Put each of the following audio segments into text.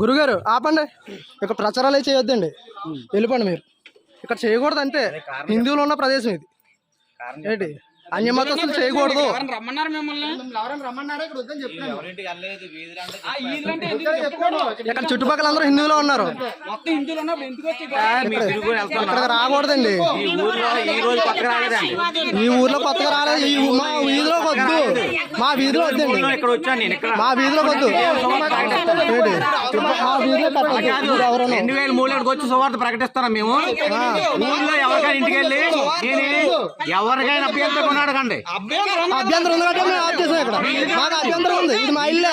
గురుగారు ఆపండి. ఇక్కడ ప్రచారాలు అయితే చేయొద్దండి. వెళ్ళిపోండి మీరు. ఇక్కడ చేయకూడదు అంతే హిందువులు ఉన్న ప్రదేశం ఇది. ఏంటి? అన్యమతస్తులు చేయకూడదు. రమ్మన్నారు మిమ్మల్ని? ఇక్కడ చుట్టుపక్కల అందరూ హిందువులు ఉన్నారు? ఇక్కడ రాకూడదండి. ఈ ఊర్లో ఈ రోజు పక్కన రాలేదండి. ఈ ఊర్లో కొత్తగా రాలేదు. మా వీధిలో వద్దు. మా వీధిలో వద్దండి. మా వీధిలో వద్దు. మా వీధిలో ఎవరైనా రెండు వేల మూడుకి వచ్చి సువార్త ప్రకటిస్తారా మేము? ఊర్లో ఎవరికైనా ఇంటికి వెళ్ళి ఎవరికైనా కొన్నాడకండి అభ్యంతరం ఉంది? కాబట్టి మేము ఆఫ్ చేసాం ఇక్కడ. మాకు అభ్యంతరం ఉంది. ఇది మా ఇల్లే.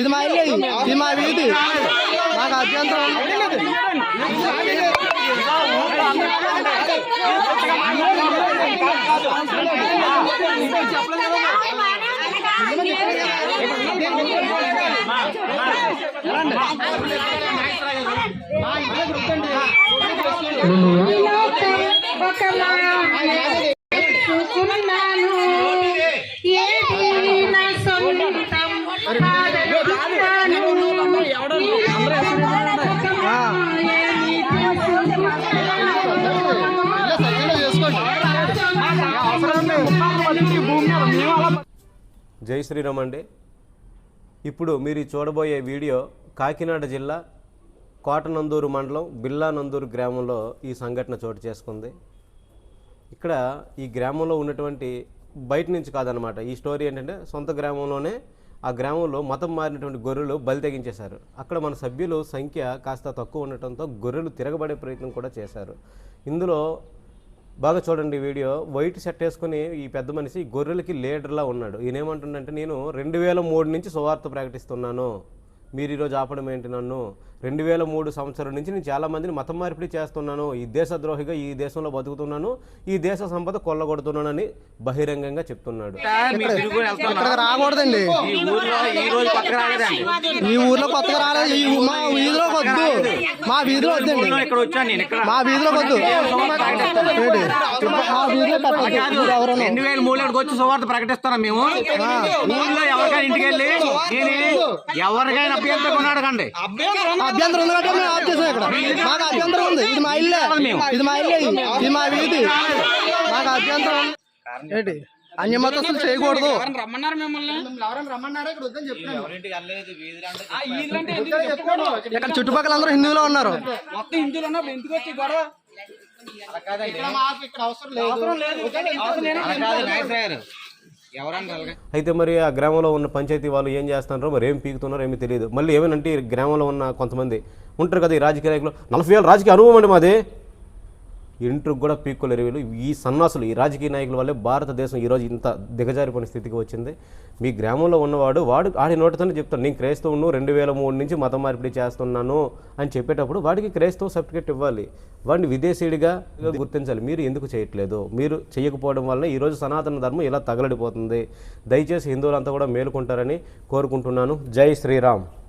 ఇది మా ఇల్లే. ఇది. మా వీధి. మాకు అభ్యంతరం ఉంది. జై శ్రీరామ్ అండి. ఇప్పుడు మీరు చూడబోయే వీడియో కాకినాడ జిల్లా కోటనందూరు మండలం బిల్లానందూరు గ్రామంలో ఈ సంఘటన చోటు చేసుకుంది. ఇక్కడ ఈ గ్రామంలో ఉన్నటువంటి బయట నుంచి కాదనమాట ఈ స్టోరీ ఏంటంటే సొంత గ్రామంలోనే ఆ గ్రామంలో మతం మారినటువంటి గొర్రెలు బలి తెగించేశారు. అక్కడ మన సభ్యులు సంఖ్య కాస్త తక్కువ ఉండటంతో గొర్రెలు తిరగబడే ప్రయత్నం కూడా చేశారు. ఇందులో బాగా చూడండి వీడియో. వైట్ షర్ట్ వేసుకుని ఈ పెద్ద మనిషి గొర్రెలకి లీడర్లా ఉన్నాడు. ఈయన ఏమంటుండంటే నేను రెండు వేల మూడు నుంచి సువార్త ప్రకటిస్తున్నాను. మీరు ఈరోజు ఆపడం ఏంటి నన్ను? రెండు వేల మూడు సంవత్సరం నుంచి నేను చాలా మందిని మతం మార్పిడి చేస్తున్నాను. ఈ దేశద్రోహిగా ఈ దేశంలో బతుకుతున్నాను. ఈ దేశ సంపద కొల్లగొడుతున్నానని బహిరంగంగా చెప్తున్నాడు. రాకూడదండి? ఈ ఊర్లో కొత్తగా రాలేదు. మా వీధిలో వద్దు. మా వీధిలో వద్దండి. మా వీధిలో వద్దు. మా వీధిలో రెండు వేల మూడుకి వచ్చి సువార్త ప్రకటిస్తారా మేము. ఊర్లో ఎవరికైనా ఇంటికి వెళ్ళి ఎవరికైనా అభ్యంతరం కొన్నాడకండి అభ్యంతరం ఉంది కాబట్టి మేము ఆఫ్ చేసాం ఇక్కడ మాకు అభ్యంతరం ఉంది. ఇది మా ఇల్లే. ఇది మా ఇల్లే. ఇది. మా వీధి. మాకు అభ్యంతరం. ఏంటి? అన్యమతస్తులు చేయకూడదు. రమ్మన్నారు మిమ్మల్ని? ఇక్కడ చుట్టుపక్కల అందరూ హిందువులు ఉన్నారు. మొత్తం హిందువులు ఉన్నప్పుడు ఎందుకు వచ్చి గొడవ? అవసరం లేదు. అయితే మరి ఆ గ్రామంలో ఉన్న పంచాయతీ వాళ్ళు ఏం చేస్తున్నారో? మరి ఏం పీకుతున్నారో? ఏమీ తెలియదు. మళ్ళీ ఏమనంటే ఈ గ్రామంలో ఉన్న కొంతమంది ఉంటారు కదా ఈ రాజకీయ నాయకులు. నలభై ఏళ్ళ రాజకీయ అనుభవం అండి మాది. ఇంటికి కూడా పీక్కుల వీళ్ళు ఈ సన్నాసులు ఈ రాజకీయ నాయకుల వల్లే భారతదేశం ఈరోజు ఇంత దిగజారిపోయిన స్థితికి వచ్చింది. మీ గ్రామంలో ఉన్నవాడు వాడు ఆడి నోటితోనే చెప్తాను నేను క్రైస్తవును రెండు వేల మూడు నుంచి మతం మార్పిడి చేస్తున్నాను అని చెప్పేటప్పుడు వాడికి క్రైస్తవ సర్టిఫికేట్ ఇవ్వాలి. వాడిని విదేశీయుడిగా గుర్తించాలి. మీరు ఎందుకు చేయట్లేదు? మీరు చేయకపోవడం వల్ల ఈరోజు సనాతన ధర్మం ఇలా తగలడిపోతుంది. దయచేసి హిందువులంతా కూడా మేలుకుంటారని కోరుకుంటున్నాను. జై శ్రీరామ్.